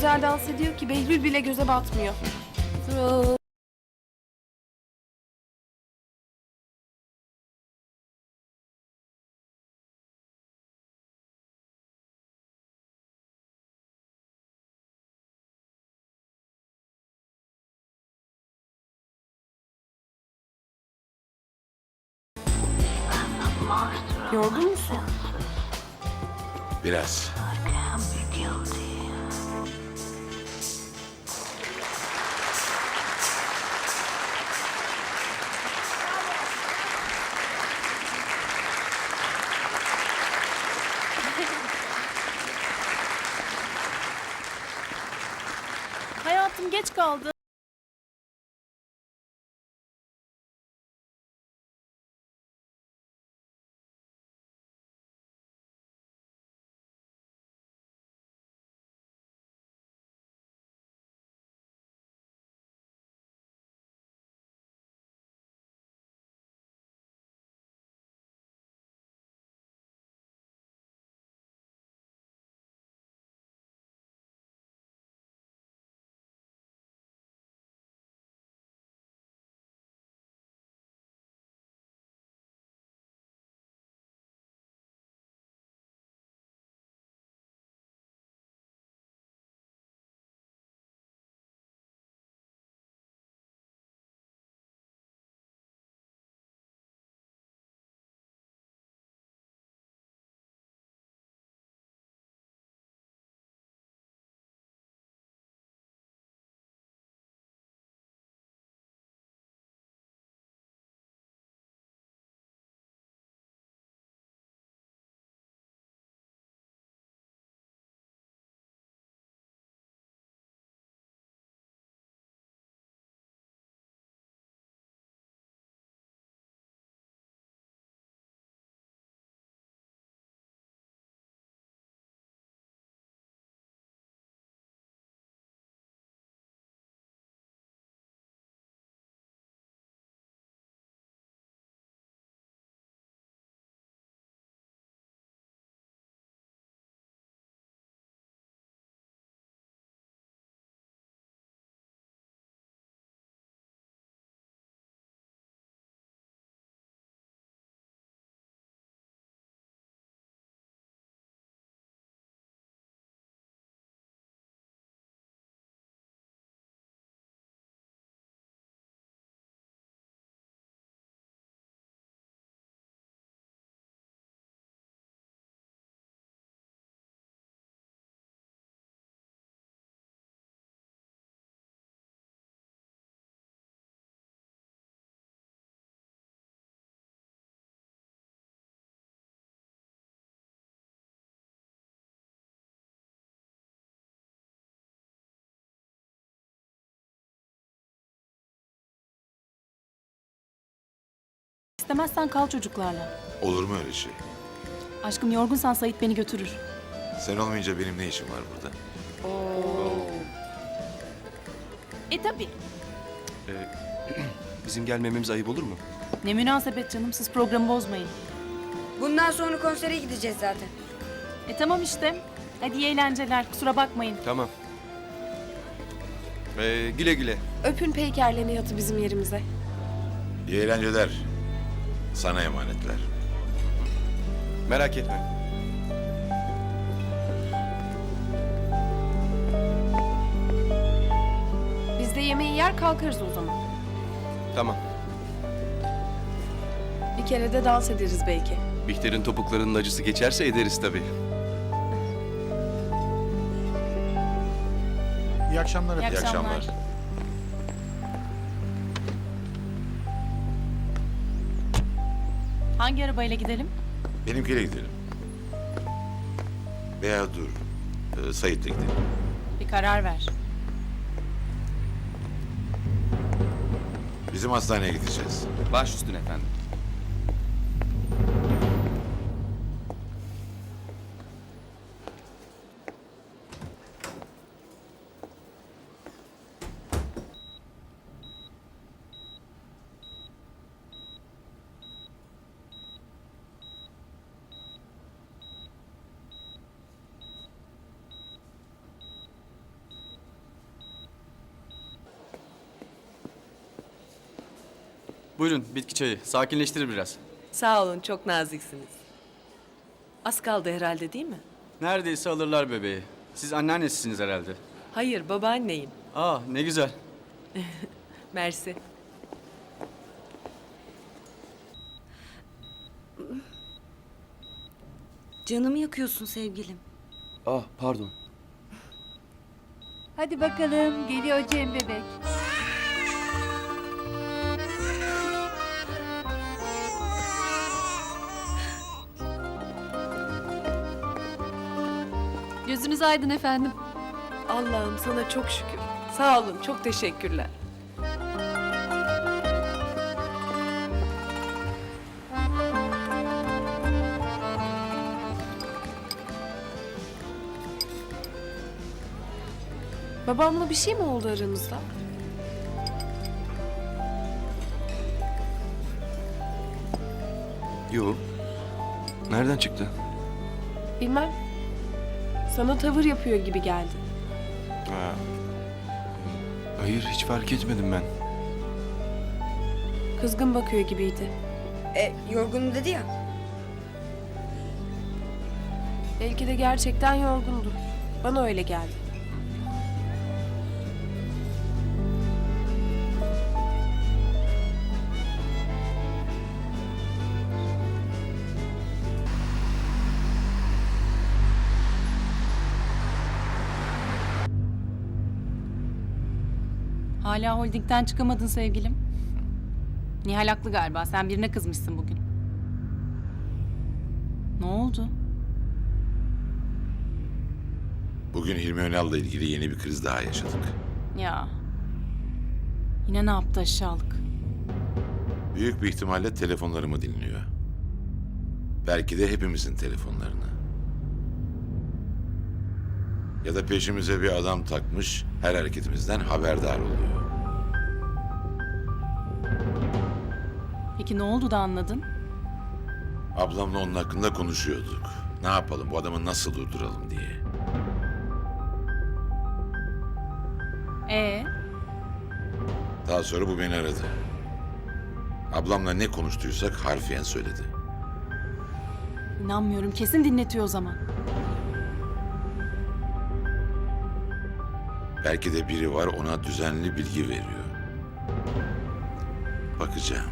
güzel dans ediyor ki Behlül bile göze batmıyor. Yorgun musun? Biraz. Geç kaldı. İstemezsen kal çocuklarla. Olur mu öyle şey? Aşkım yorgunsan Sait beni götürür. Sen olmayınca benim ne işim var burada? E tabi. Bizim gelmememiz ayıp olur mu? Ne münasebet canım siz programı bozmayın. Bundan sonra konsere gideceğiz zaten. E tamam işte. Hadi iyi eğlenceler kusura bakmayın. Tamam. Ee, güle güle. Öpün Peyker'le Nihat'ı bizim yerimize. İyi eğlenceler. Sana emanetler. Merak etme. Biz de yemeği yer kalkarız o zaman. Tamam. Bir kere de dans ederiz belki. Bihter'in topuklarının acısı geçerse ederiz tabii. İyi akşamlar İyi efendim. İyi akşamlar. Hangi arabayla gidelim? Benimkiyle gidelim. Veya dur. Ee, Sait'le gidelim. Bir karar ver. Bizim hastaneye gideceğiz. Baş üstüne efendim. Buyurun bitki çayı. Sakinleştirir biraz. Sağ olun, çok naziksiniz. Az kaldı herhalde değil mi? Neredeyse alırlar bebeği. Siz anneannesisiniz herhalde. Hayır, babaanneyim. Aa ne güzel. Mersi. Canımı yakıyorsun sevgilim. Ah pardon. Hadi bakalım geliyor Cem bebek. Gözünüz aydın efendim. Allah'ım sana çok şükür. Sağ olun, çok teşekkürler. Babamla bir şey mi oldu aranızda? Yo. Nereden çıktı? Bilmem. Sana tavır yapıyor gibi geldi. Ha. Hayır hiç fark etmedim ben. Kızgın bakıyor gibiydi. E, yorgunum dedi ya. Belki de gerçekten yorgundu. Bana öyle geldi. Hala holdingden çıkamadın sevgilim. Nihal haklı galiba. Sen birine kızmışsın bugün. Ne oldu? Bugün Hilmi Önal'la ilgili yeni bir kriz daha yaşadık. Ya. Yine ne yaptı aşağılık? Büyük bir ihtimalle telefonlarımı dinliyor. Belki de hepimizin telefonlarını. Ya da peşimize bir adam takmış, her hareketimizden haberdar oluyor. Peki ne oldu da anladın? Ablamla onun hakkında konuşuyorduk. Ne yapalım, bu adamı nasıl durduralım diye. Ee, Daha sonra bu beni aradı. Ablamla ne konuştuysak harfiyen söyledi. inanmıyorum. Kesin dinletiyor o zaman. Belki de biri var ona düzenli bilgi veriyor. Bakacağım.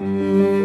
Müzik